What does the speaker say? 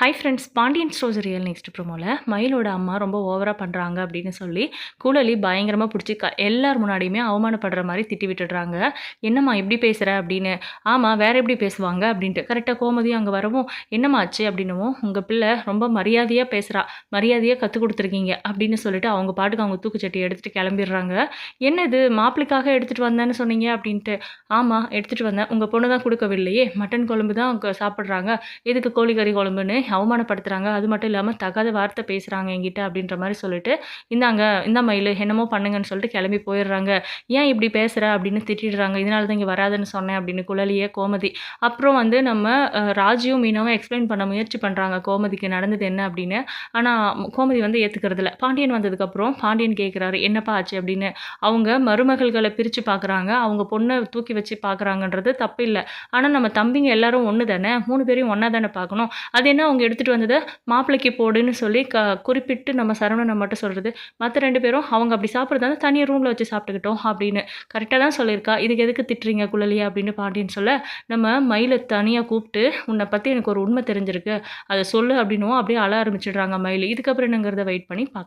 Hi friends Pandian stores real next ப்ரோமோவில் மயிலோட அம்மா ரொம்ப ஓவராக பண்ணுறாங்க அப்படின்னு சொல்லி கூலலி பயங்கரமாக பிடிச்சி க எல்லார் முன்னாடியுமே அவமானப்படுற மாதிரி திட்டி விட்டுடுறாங்க. என்னம்மா எப்படி பேசுகிற அப்படின்னு. ஆமாம் வேறு எப்படி பேசுவாங்க? அப்படின்ட்டு. கரெக்டாக கோமதி அங்கே வரவும் என்னம்மா ஆச்சு? அப்படின்னவும் உங்கள் பிள்ளை ரொம்ப மரியாதையாக பேசுகிறா மரியாதையாக கற்றுக் கொடுத்துருக்கீங்க. அப்படின்னு சொல்லிட்டு அவங்க பாட்டுக்கு அவங்க தூக்குச்சட்டி எடுத்துகிட்டு கிளம்பிடுறாங்க. என்னது மாப்பிளைக்காக எடுத்துகிட்டு வந்தேன்னு சொன்னீங்க? அப்படின்ட்டு. ஆமாம் எடுத்துகிட்டு வந்தேன். உங்கள் பொண்ணு தான் கொடுக்கவில்லையே. மட்டன் குழம்பு தான் அவங்க சாப்பிட்றாங்க. எதுக்கு கோழிக்கறி குழம்புன்னு? அவமானப்படுத்துகிறாங்க அது மட்டும் இல்லாமல் தகாத வார்த்தை பேசுகிறாங்க என்கிட்ட அப்படின்ற மாதிரி சொல்லிட்டு இந்தாங்க இந்த மயில் என்னமோ பண்ணுங்கன்னு சொல்லிட்டு கிளம்பி போயிடுறாங்க. ஏன் இப்படி பேசுகிற அப்படின்னு திட்டிடுறாங்க. இதனால தான் இங்கே வராதுன்னு சொன்னேன் அப்படின்னு குழலியே கோமதி. அப்புறம் வந்து நம்ம ராஜியும் மீனாவும் எக்ஸ்பிளைன் பண்ண முயற்சி பண்ணுறாங்க கோமதிக்கு நடந்தது என்ன அப்படின்னு. ஆனால் கோமதி வந்து ஏற்றுக்கிறது பாண்டியன் வந்ததுக்கப்புறம் பாண்டியன் கேட்குறாரு என்னப்பா ஆச்சு? அப்படின்னு. அவங்க மருமகள்களை பிரித்து பார்க்குறாங்க அவங்க பொண்ணை தூக்கி வச்சு பார்க்குறாங்கன்றது தப்பு இல்லை. ஆனால் நம்ம தம்பிங்க எல்லாரும் ஒன்று தானே மூணு பேரையும் ஒன்றா தானே பார்க்கணும் அது என்ன அவங்க எடுத்துகிட்டு வந்ததை மாப்பிள்ளைக்கு போடுன்னு சொல்லி க குறிப்பிட்டு நம்ம சரவணனை மட்டும் சொல்கிறது மற்ற ரெண்டு பேரும் அவங்க அப்படி சாப்பிட்றதா தனியாக ரூமில் வச்சு சாப்பிட்டுக்கிட்டோம் அப்படின்னு. கரெக்டாக தான் சொல்லியிருக்கா. இதுக்கு எதுக்கு திட்டுறீங்க குழலியா அப்படின்னு பாண்டின்னு சொல்ல நம்ம மயிலை தனியாக கூப்பிட்டு உன்னை பற்றி எனக்கு ஒரு உண்மை தெரிஞ்சிருக்கு. அதை சொல்லு அப்படின்னும். அப்படியே அழ ஆரம்பிச்சிடுறாங்க மயில். இதுக்கப்புறம் என்னங்கிறத வெயிட் பண்ணி பார்க்கலாம்.